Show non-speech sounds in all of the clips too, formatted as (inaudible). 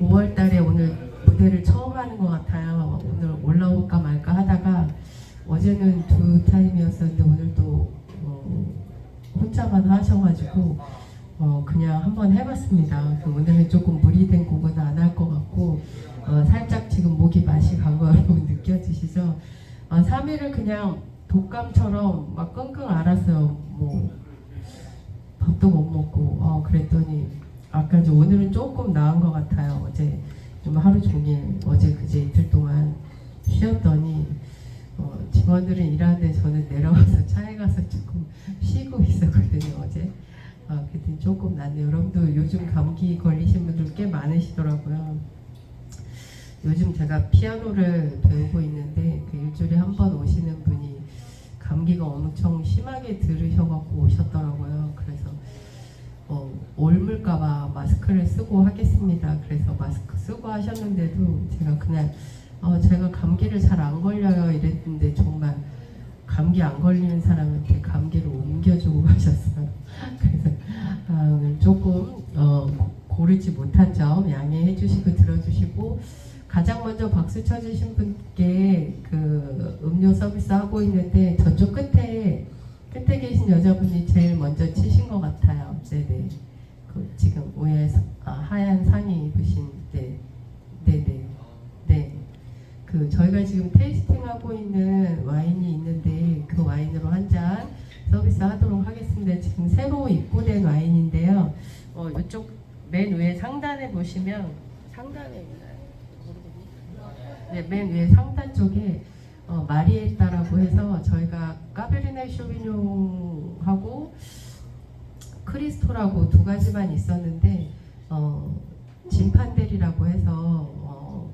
5월 달에 오늘 무대를 처음 하는 것 같아요. 오늘 올라올까 말까 하다가 어제는 두 타임이었었는데 오늘 또 어, 혼자만 하셔가지고 어, 그냥 한번 해봤습니다. 그 오늘은 조금 무리된 곡은 안 할 것 같고 어, 살짝 지금 목이 맛이 간거 여러분 느껴지시죠? 어, 3일을 그냥 독감처럼 막 끙끙 앓았어요. 뭐 밥도 못 먹고 어, 그랬더니 아까 이제 오늘은 조금 나은 것 같아요. 어제 좀 하루 종일 어제 그제 이틀 동안 쉬었더니 어, 직원들은 일하는데 저는 내려가서 (laughs) 차에 가서 조금 쉬고 있었거든요 어제. 아, 그랬더니 조금 낫네요. 여러분도 요즘 감기 걸리신 분들 꽤 많으시더라고요. 요즘 제가 피아노를 배우고 있는데 그 일주일에 한 번 오시는 분이 감기가 엄청 심하게 들으셔갖고 오셨더라고요. 옮을까봐 마스크를 쓰고 하겠습니다. 그래서 마스크 쓰고 하셨는데도 제가 그날 어, 제가 감기를 잘 안 걸려요 이랬는데 정말 감기 안 걸리는 사람한테 감기를 옮겨주고 (laughs) 가셨어요. 그래서 아, 조금 어, 고- 고르지 못한 점 양해해 주시고 들어주시고 가장 먼저 박수 쳐주신 분께 그 음료 서비스 하고 있는데 저쪽 끝에 끝에 계신 여자분이 제일 먼저 치신 것 같아요. 네네. 그 지금 사- 아, 하얀 상의 입으신 네, 네 네, 네. 그 저희가 지금 테이스팅 하고 있는 와인이 있는데 그 와인으로 한 잔 서비스 하도록 하겠습니다. 지금 새로 입고된 와인인데요. 어, 이쪽 맨 위에 상단에 보시면 상단에 있나요? 네, 맨 위에 상단 쪽에 어, 마리에타라고 해서 저희가 까베르네 쇼비뇽하고 크리스토라고 두 가지만 있었는데 어, 진판델이라고 해서 어,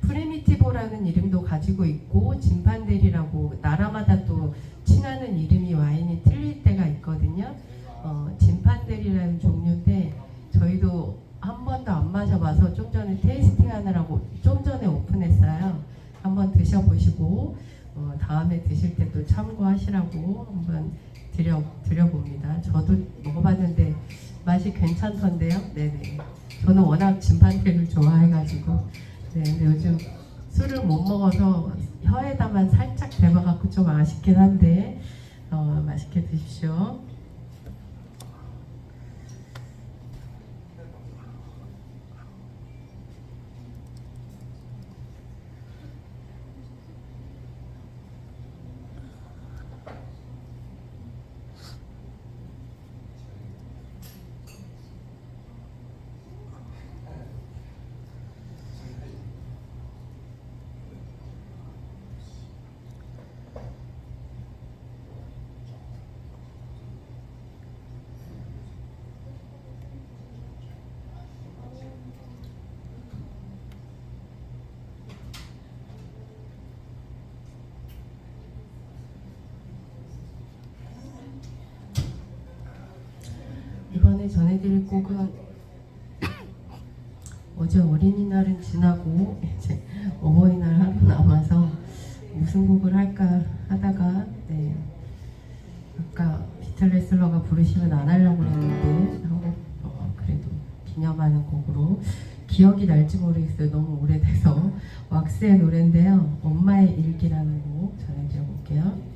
프리미티보라는 이름도 가지고 있고 진판델이라고 나라마다 또 칭하는 이름이 와인이 틀릴 때가 있거든요. 어, 진판델이라는 종류인데 저희도 한 번도 안 마셔봐서 좀 전에 테이스팅 하느라고 좀 전에 오픈했어요. 한번 드셔보시고 어, 다음에 드실 때 또 참고하시라고 한번 드려 드려봅니다. 저도 먹어봤는데 맛이 괜찮던데요. 네네. 저는 워낙 진판테를 좋아해가지고 네, 요즘 술을 못 먹어서 혀에다만 살짝 대봐갖고 좀 아쉽긴 한데 어, 맛있게 드십시오. 이번에 전해드릴 곡은 어제 어린이날은 지나고 이제 어버이날 하루 남아서 무슨 곡을 할까 하다가 네. 아까 비틀레슬러가 부르시면 안 하려고 했는데 한곡 어, 그래도 기념하는 곡으로 기억이 날지 모르겠어요. 너무 오래돼서. 왁스의 노래인데요. 엄마의 일기라는 곡 전해드려 볼게요.